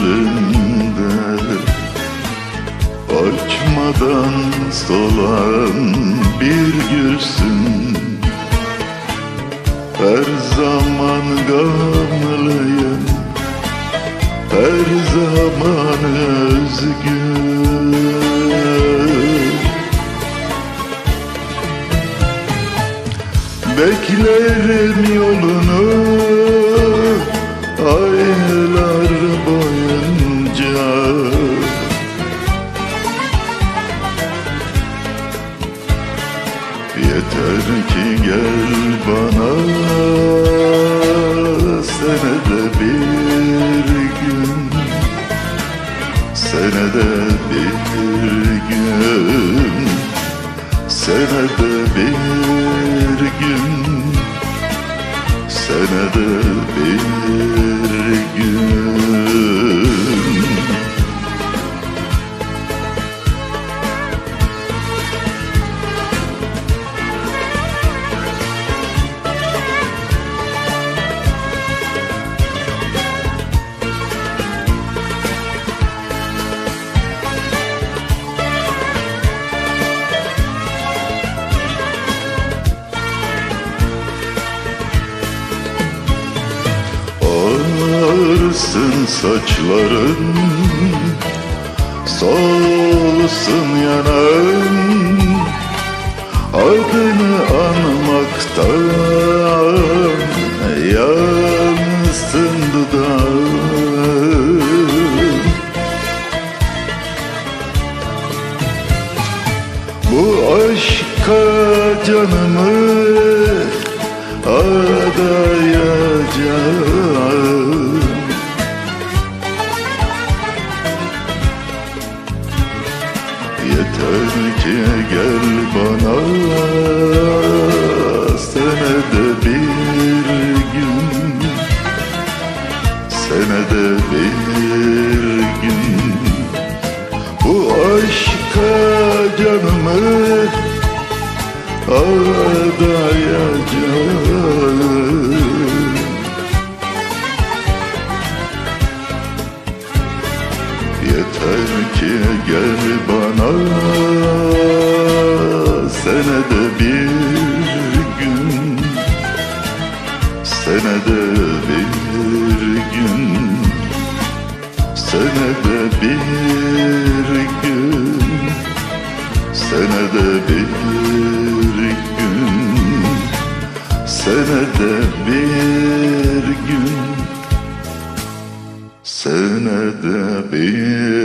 gönlümde. Açmadan solan bir gülsün Her zaman gamlıyım Her zaman özgür. Beklerim yolunu. Senede bir gün Senede bir Ağarsın saçların Solsun yanağın. Adını anmaktan Yansın dudağın. Bu aşka canımı adayacağım Ki gel bana. Senede bir gün. Senede bir gün. Bu aşka canımı adayacağım Yeter ki gel bana Senede bir gün Senede bir gün Senede bir gün Senede bir gün Senede bir